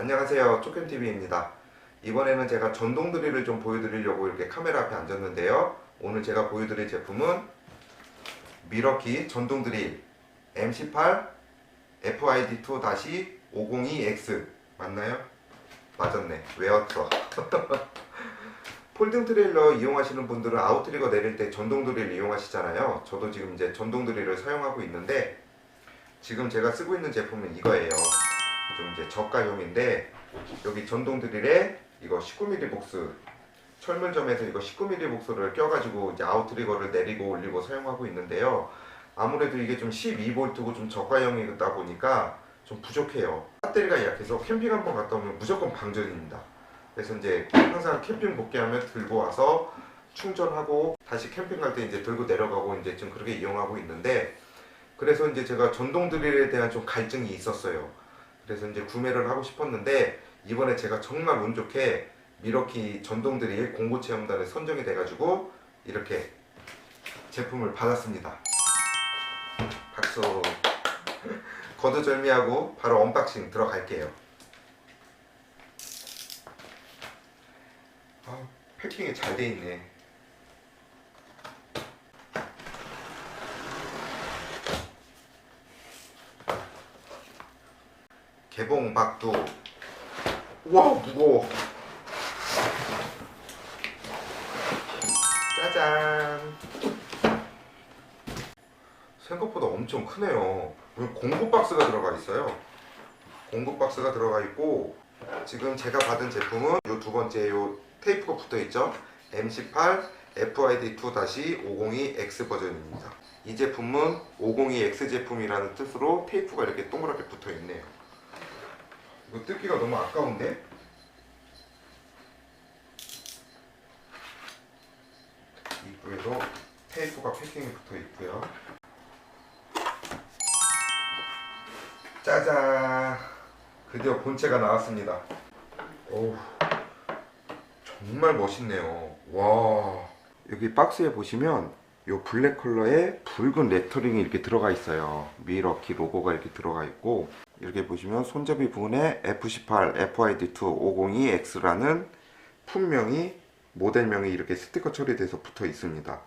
안녕하세요. 쪼캠TV입니다. 이번에는 제가 전동 드릴을 좀 보여드리려고 이렇게 카메라 앞에 앉았는데요. 오늘 제가 보여드릴 제품은 미러키 전동 드릴 MC8 FID2-502X 맞나요? 맞았네. 외웠어. 폴딩 트레일러 이용하시는 분들은 아웃트리거 내릴 때 전동 드릴 이용하시잖아요. 저도 지금 이제 전동 드릴을 사용하고 있는데 지금 제가 쓰고 있는 제품은 이거예요 좀 이제 저가형인데 여기 전동 드릴에 이거 19mm 복스 철물점에서 이거 19mm 복스를 껴가지고 이제 아웃트리거를 내리고 올리고 사용하고 있는데요. 아무래도 이게 좀 12V고 좀 저가형이다 보니까 좀 부족해요. 배터리가 약해서 캠핑 한번 갔다 오면 무조건 방전입니다. 그래서 이제 항상 캠핑 복귀하면 들고 와서 충전하고 다시 캠핑 갈 때 이제 들고 내려가고 이제 좀 그렇게 이용하고 있는데 그래서 이제 제가 전동 드릴에 대한 좀 갈증이 있었어요. 그래서 이제 구매를 하고 싶었는데 이번에 제가 정말 운 좋게 미러키 전동 드릴 공고 체험단에 선정이 돼가지고 이렇게 제품을 받았습니다. 박수. 거두절미하고 바로 언박싱 들어갈게요. 아, 패킹이 잘 돼 있네. 개봉 박두. 와 무거워. 짜잔. 생각보다 엄청 크네요. 여기 공구 박스가 들어가 있어요. 공구 박스가 들어가 있고 지금 제가 받은 제품은 요 두 번째 요 테이프가 붙어 있죠. MC8 FID2-502X 버전입니다. 이 제품은 502X 제품이라는 뜻으로 테이프가 이렇게 동그랗게 붙어 있네요. 이거 뜯기가 너무 아까운데? 입구에도 테이프가 패킹이 붙어 있고요. 짜잔! 드디어 본체가 나왔습니다. 어우, 정말 멋있네요. 와. 여기 박스에 보시면 요 블랙 컬러에 붉은 레터링이 이렇게 들어가 있어요. 미러키 로고가 이렇게 들어가 있고 이렇게 보시면 손잡이 부분에 F18 FID2 502X라는 품명이 모델명이 이렇게 스티커 처리돼서 붙어 있습니다.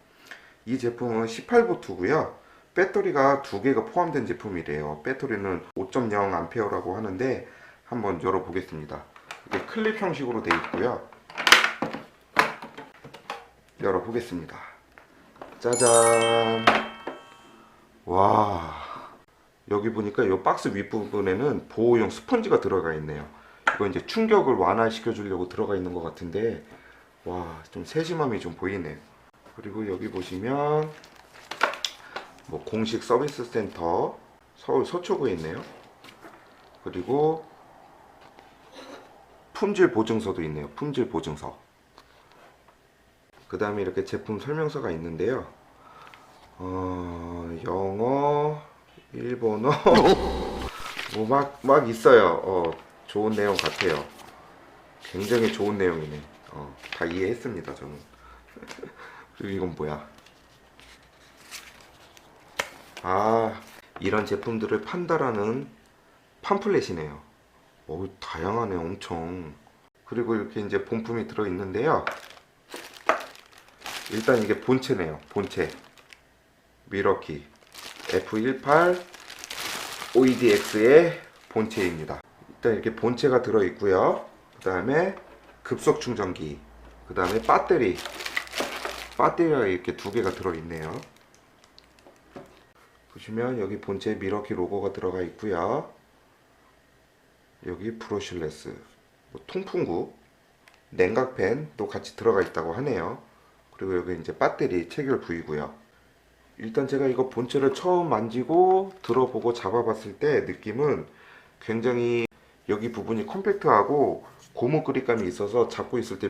이 제품은 18V2고요. 배터리가 두 개가 포함된 제품이래요. 배터리는 5.0A라고 하는데 한번 열어보겠습니다. 이게 클립 형식으로 되어 있고요. 열어보겠습니다. 짜잔. 와. 여기 보니까 이 박스 윗부분에는 보호용 스펀지가 들어가 있네요. 이거 이제 충격을 완화시켜 주려고 들어가 있는 것 같은데 와, 좀 세심함이 좀 보이네요. 그리고 여기 보시면 뭐 공식 서비스 센터 서울 서초구에 있네요. 그리고 품질 보증서도 있네요. 품질 보증서. 그 다음에 이렇게 제품 설명서가 있는데요. 어, 영어, 일본어, 뭐 막, 막 있어요. 어, 좋은 내용 같아요. 굉장히 좋은 내용이네. 어, 다 이해했습니다, 저는. 그리고 이건 뭐야? 아, 이런 제품들을 판다라는 팜플렛이네요. 오, 다양하네, 엄청. 그리고 이렇게 이제 본품이 들어 있는데요. 일단 이게 본체네요, 본체. 미러키 F18 OEDX의 본체입니다. 일단 이렇게 본체가 들어 있고요. 그 다음에 급속 충전기, 그 다음에 배터리. 배터리가 이렇게 두 개가 들어 있네요. 보시면 여기 본체 미러키 로고가 들어가 있고요. 여기 브러실레스, 뭐 통풍구, 냉각팬도 같이 들어가 있다고 하네요. 그리고 여기 이제 배터리 체결 부위고요. 일단 제가 이거 본체를 처음 만지고 들어보고 잡아봤을 때 느낌은 굉장히 여기 부분이 컴팩트하고 고무 그립감이 있어서 잡고 있을 때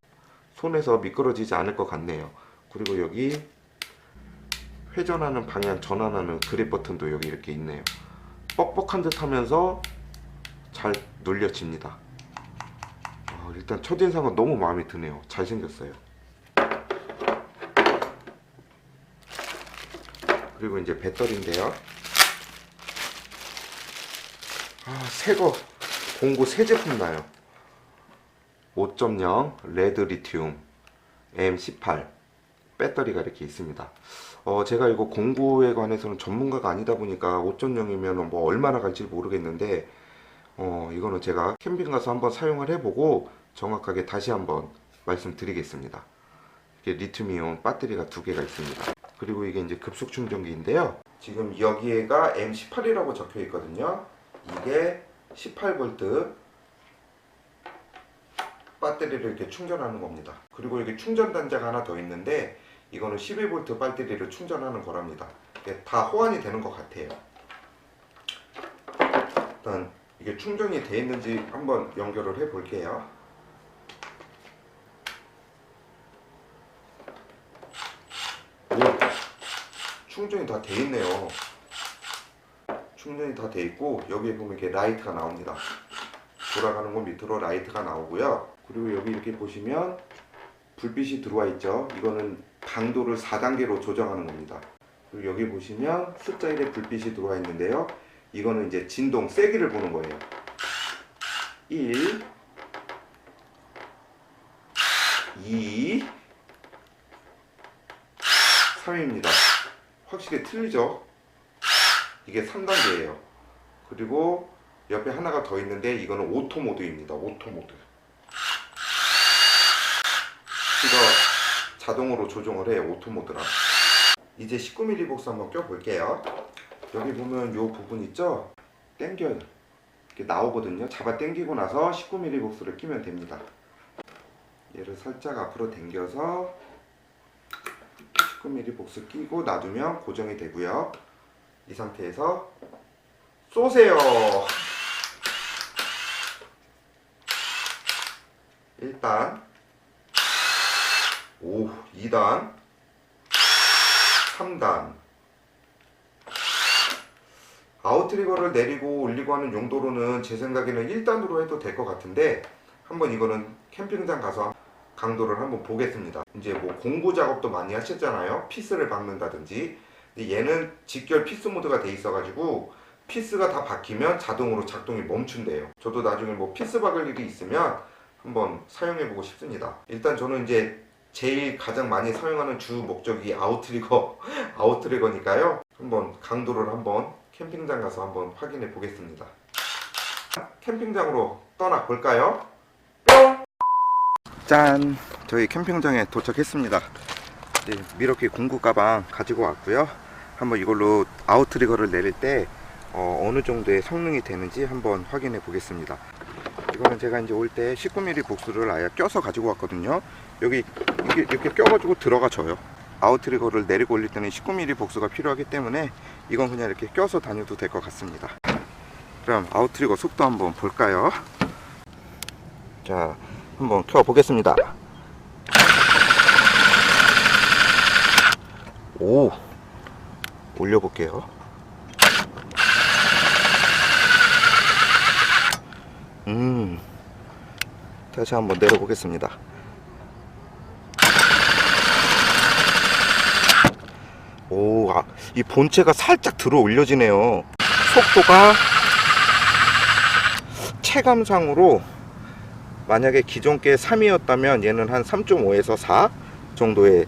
손에서 미끄러지지 않을 것 같네요. 그리고 여기 회전하는 방향 전환하는 그립 버튼도 여기 이렇게 있네요. 뻑뻑한 듯 하면서 잘 눌려집니다. 아, 일단 첫인상은 너무 마음에 드네요. 잘생겼어요. 그리고 이제 배터리인데요. 아, 새거 공구 새 제품 나요. 5.0 레드 리튬 M18 배터리가 이렇게 있습니다. 어, 제가 이거 공구에 관해서는 전문가가 아니다 보니까 5.0이면 뭐 얼마나 갈지 모르겠는데 어, 이거는 제가 캠핑 가서 한번 사용을 해보고 정확하게 다시 한번 말씀드리겠습니다. 이게 리튬이온 배터리가 두 개가 있습니다. 그리고 이게 이제 급속 충전기인데요. 지금 여기에가 M18이라고 적혀 있거든요. 이게 18V 배터리를 이렇게 충전하는 겁니다. 그리고 여기 충전 단자가 하나 더 있는데 이거는 12V 배터리를 충전하는 거랍니다. 다 호환이 되는 것 같아요. 일단 이게 충전이 돼 있는지 한번 연결을 해 볼게요. 오, 충전이 다 돼 있네요. 충전이 다 돼 있고 여기에 보면 이렇게 라이트가 나옵니다. 돌아가는 곳 밑으로 라이트가 나오고요. 그리고 여기 이렇게 보시면 불빛이 들어와 있죠. 이거는 강도를 4단계로 조정하는 겁니다. 그리고 여기 보시면 숫자 1에 불빛이 들어와 있는데요. 이거는 이제 진동 세기를 보는 거예요. 1 2 3입니다. 확실히 틀리죠? 이게 3단계예요. 그리고 옆에 하나가 더 있는데 이거는 오토 모드입니다. 오토 모드. 이거 자동으로 조정을 해요. 오토 모드라. 이제 19mm 복스 한번 껴 볼게요. 여기 보면 요 부분 있죠? 당겨 이렇게 나오거든요. 잡아 당기고 나서 19mm 복스를 끼면 됩니다. 얘를 살짝 앞으로 당겨서 19mm 복스 끼고 놔두면 고정이 되고요. 이 상태에서 쏘세요. 1단 오 2단 3단 아웃트리거를 내리고 올리고 하는 용도로는 제 생각에는 1단으로 해도 될 것 같은데 한번 이거는 캠핑장 가서 강도를 한번 보겠습니다. 이제 뭐 공구 작업도 많이 하셨잖아요. 피스를 박는다든지. 얘는 직결 피스 모드가 돼 있어 가지고 피스가 다 박히면 자동으로 작동이 멈춘대요. 저도 나중에 뭐 피스 박을 일이 있으면 한번 사용해 보고 싶습니다. 일단 저는 이제 제일 가장 많이 사용하는 주 목적이 아웃트리거, 아웃트리거니까요. 한번 강도를 한번 캠핑장 가서 한번 확인해 보겠습니다. 캠핑장으로 떠나 볼까요? 뿅! 짠! 저희 캠핑장에 도착했습니다. 이제 미러키 공구 가방 가지고 왔고요. 한번 이걸로 아웃트리거를 내릴 때 어, 느 정도의 성능이 되는지 한번 확인해 보겠습니다. 이거는 제가 이제 올 때 19mm 복수를 아예 껴서 가지고 왔거든요. 여기 이렇게 껴가지고 들어가져요. 아웃트리거를 내리고 올릴 때는 19mm 복수가 필요하기 때문에 이건 그냥 이렇게 껴서 다녀도 될 것 같습니다. 그럼 아웃트리거 속도 한번 볼까요? 자, 한번 켜 보겠습니다. 오, 올려 볼게요. 음, 다시 한번 내려 보겠습니다. 오, 아, 이 본체가 살짝 들어 올려지네요. 속도가 체감상으로 만약에 기존 게 3이었다면 얘는 한 3.5에서 4 정도의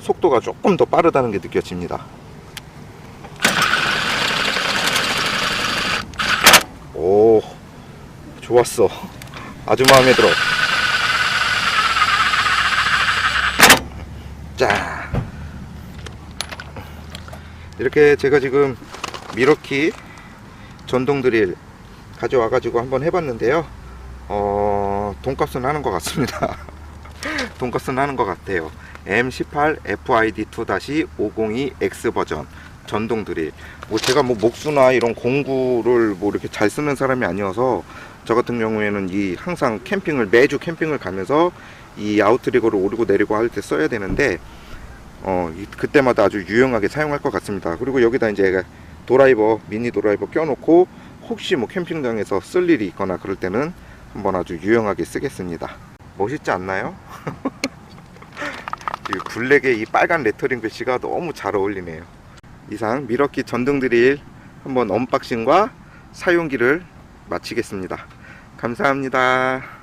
속도가 조금 더 빠르다는 게 느껴집니다. 오, 좋았어. 아주 마음에 들어. 자, 이렇게 제가 지금 미러키 전동 드릴 가져와 가지고 한번 해봤는데요. 어, 돈값은 하는 것 같습니다. 돈값은 하는 것 같아요. M18 FID2-502X 버전 전동 드릴. 뭐 제가 뭐 목수나 이런 공구를 뭐 이렇게 잘 쓰는 사람이 아니어서 저 같은 경우에는 이 항상 캠핑을 매주 캠핑을 가면서 이 아웃트리거를 오르고 내리고 할 때 써야 되는데 어 이- 그때마다 아주 유용하게 사용할 것 같습니다. 그리고 여기다 이제 도라이버 미니 도라이버 껴놓고 혹시 뭐 캠핑장에서 쓸 일이 있거나 그럴 때는 한번 아주 유용하게 쓰겠습니다. 멋있지 않나요? 이 블랙에 이 빨간 레터링 글씨가 너무 잘 어울리네요. 이상 미러키 전등 드릴 한번 언박싱과 사용기를 마치겠습니다. 감사합니다.